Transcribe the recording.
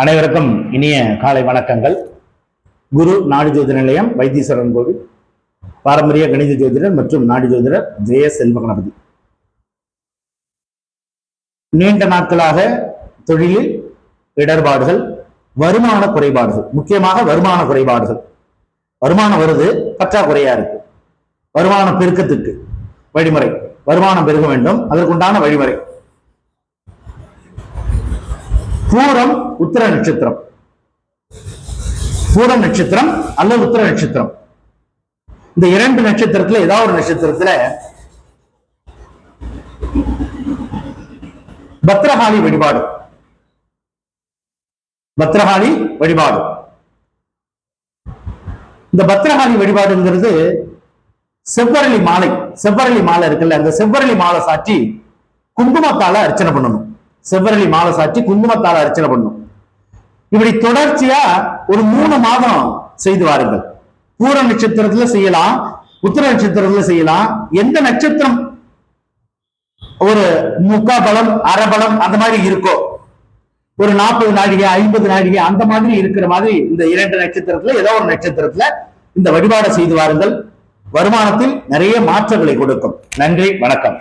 அனைவருக்கும் இனிய காலை வணக்கங்கள். குரு நாடு ஜோதிட நிலையம் வைத்தீஸ்வரன் கோவில் பாரம்பரிய கணித ஜோதிடர் மற்றும் நாடு ஜோதிடர் ஜெய செல்வ கணபதி. நீண்ட நாட்களாக தொழிலில் இடர்பாடுகள் வருமான குறைபாடுகள் முக்கியமாக வருமான குறைபாடுகள். வருமானம் வருது பற்றாக்குறையா இருக்கு. வருமான பெருக்கத்துக்கு வழிமுறை. வருமானம் பெருக வேண்டும் அதற்குண்டான வழிமுறை. பூரம் உத்திர நட்சத்திரம். பூரம் நட்சத்திரம் அல்லது உத்திர நட்சத்திரம். இந்த இரண்டு நட்சத்திரத்துல ஏதாவது ஒரு நட்சத்திரத்துல பத்ரகாளி வழிபாடு. பத்ரகாளி வழிபாடு. இந்த பத்ரகாளி வழிபாடுங்கிறது செவ்வரளி மாலை செவ்வரளி மாலை இருக்குல்ல அந்த செவ்வரளி மாலை சாற்றி குங்குமத்தால அர்ச்சனை பண்ணணும். செவ்வரளி மாலை சாற்றி குங்குமத்தால் அர்ச்சனை பண்ணும். இப்படி தொடர்ச்சியா ஒரு மூணு மாதம் செய்து வாருங்கள். பூர நட்சத்திரத்துல செய்யலாம் உத்தர நட்சத்திரத்துல செய்யலாம். எந்த நட்சத்திரம்? ஒரு முக்கா பலம் அரைபலம் அந்த மாதிரி இருக்கோ. ஒரு நாற்பது நாடிகை ஐம்பது நாடிகை அந்த மாதிரி இருக்கிற மாதிரி இந்த இரண்டு நட்சத்திரத்துல ஏதோ ஒரு நட்சத்திரத்துல இந்த வழிபாடை செய்து வாருங்கள். வருமானத்தில் நிறைய மாற்றங்களை கொடுக்கும். நன்றி வணக்கம்.